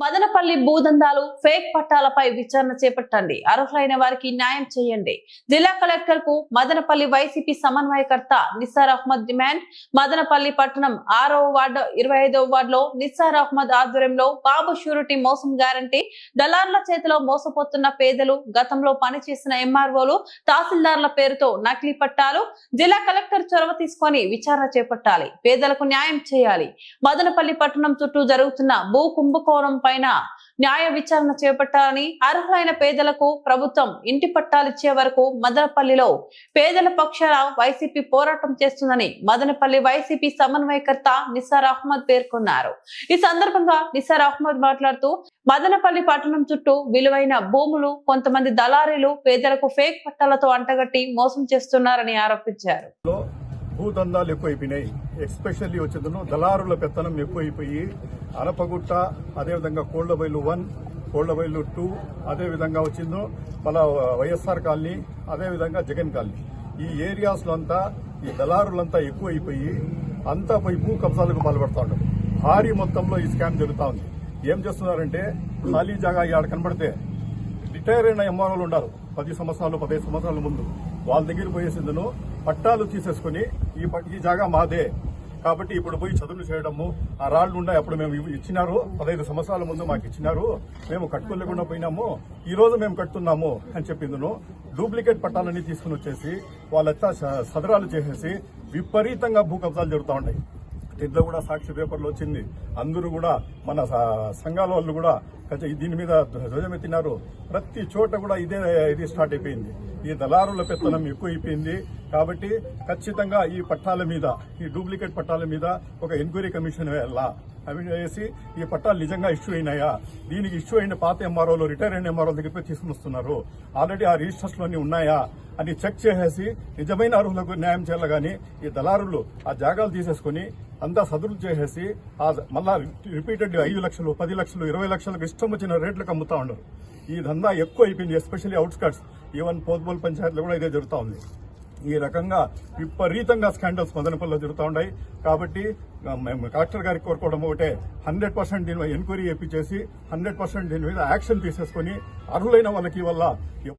Madanapalle భూదందాలు fake పట్టాలపై విచారణ చేపట్టండి. అర్హులైన వారికి న్యాయం చేయండి. జిల్లా కలెక్టర్కు మదనపల్లి వైసీపీ సమన్వయకర్త నిస్సార్ అహ్మద్ డిమాండ్. మదనపల్లి పట్టణం ఆరవ వార్డు ఇరవై ఐదవ వార్డులో నిస్సార్ అహ్మద్ ఆధ్వర్యంలో బాబు షూరిటీ మోసం గ్యారంటీ దళార్ల చేతిలో మోసపోతున్న పేదలు గతంలో పనిచేసిన ఎంఆర్ఓలు తహసీల్దార్ల పేరుతో నకిలీ పట్టాలు జిల్లా కలెక్టర్ చొరవ తీసుకొని విచారణ చేపట్టాలి. పేదలకు న్యాయం చేయాలి. మదనపల్లి పట్టణం చుట్టూ జరుగుతున్న భూ కుంభకోణంపై పైన న్యాయ విచారణ చేపట్టాలని అర్హులైన పేదలకు ప్రభుత్వం ఇంటి పట్టాలిచ్చే వరకు మదనపల్లిలో పేదల పక్షాన వైసీపీ పోరాటం చేస్తుందని మదనపల్లి వైసీపీ సమన్వయకర్త నిసార్ అహ్మద్ పేర్కొన్నారు. ఈ సందర్భంగా నిసార్ అహ్మద్ మాట్లాడుతూ మదనపల్లి పట్టణం చుట్టూ విలువైన భూములు కొంతమంది దళారీలు పేదలకు ఫేక్ పట్టాలతో అంటగట్టి మోసం చేస్తున్నారని ఆరోపించారు. భూదందాలు ఎక్కువైపోయినాయి. ఎస్పెషల్లీ వచ్చేదను దళారుల పెత్తనం ఎక్కువైపోయి అనపగుట్ట అదేవిధంగా కోళ్ళబైలు వన్ కోళ్ళబైలు టూ అదేవిధంగా వచ్చిందో మళ్ళా వైఎస్ఆర్ కాలనీ అదేవిధంగా జగన్ కాలనీ. ఈ ఏరియాస్లో అంతా ఈ దళారులంతా ఎక్కువైపోయి అంతా పోయి భూ కబ్జాలకు పాల్పడతా ఉన్నారు. భారీ మొత్తంలో ఈ స్కామ్ జరుగుతూ ఉంది. ఏం చేస్తున్నారంటే ఖాళీ జాగా ఇక్కడ కనబడితే రిటైర్ అయిన ఎంఆర్ఓలు ఉండారు. పది సంవత్సరాలు పదిహేను సంవత్సరాల ముందు. వాళ్ళ దగ్గర పోయేసిందను పట్టాలు తీసేసుకుని ఈ ఈ జాగా మాదే. కాబట్టి ఇప్పుడు పోయి చదువులు చేయడము ఆ రాళ్ళు అప్పుడు మేము ఇవి ఇచ్చినారు పదహైదు సంవత్సరాల ముందు మాకు ఇచ్చినారు మేము కట్టుకోలేకుండా పోయినాము ఈ రోజు మేము కట్టున్నాము అని చెప్పిందును. డూప్లికేట్ పట్టాలన్నీ తీసుకుని వచ్చేసి వాళ్ళంతా సదరాలు చేసేసి విపరీతంగా భూ కబ్జాలు జరుగుతూ ఉన్నాయి. దీంట్లో కూడా సాక్షి పేపర్లు వచ్చింది. అందరూ కూడా మన సంఘాల వాళ్ళు కూడా దీని మీద ధ్వజమెత్తినారు. ప్రతి చోట కూడా ఇదే ఇది స్టార్ట్ అయిపోయింది. ఈ దళారుల పెత్తనం ఎక్కువైపోయింది. కాబట్టి ఖచ్చితంగా ఈ పట్టాల మీద ఈ డూప్లికేట్ పట్టాల మీద ఒక ఎంక్వైరీ కమిషన్ వెళ్ళా అవి వేసి ఈ పట్టాలు నిజంగా ఇష్యూ అయినాయా? దీనికి ఇష్యూ అయిన పాత ఎంఆర్ఓలు రిటైర్ అయిన ఎంఆర్ఓల దగ్గరికి తీసుకుని వస్తున్నారు ఆల్రెడీ ఆ రిజిస్టర్స్లోని ఉన్నాయా? అని చెక్ చేసేసి నిజమైన అర్హులకు న్యాయం చేయాలి కానీ ఈ దళారులు ఆ జాగాలు తీసేసుకుని అంతా సదులు చేసేసి ఆ మళ్ళా రిపీటెడ్ ఐదు లక్షలు పది లక్షలు ఇరవై లక్షలకు ఇష్టం వచ్చిన రేట్లకు అమ్ముతా ఉండరు ఈ దందా ఎక్కువ అయిపోయింది ఎస్పెషల్లీ అవుట్స్కట్స్. ఈవెన్ పోత్బోల్ పంచాయతీలో కూడా ఇదే జరుగుతూ ఉంది. ఈ రకంగా విపరీతంగా స్కాండల్స్ మదనపల్లిలో జరుగుతూ ఉన్నాయి. కాబట్టి మేము కలెక్టర్ గారికి కోరుకోవడం ఒకటే. హండ్రెడ్ పర్సెంట్ దీని ఎంక్వైరీ చేపించేసి హండ్రెడ్ పర్సెంట్ దీని మీద యాక్షన్ తీసేసుకుని అర్హులైన వాళ్ళకి వల్ల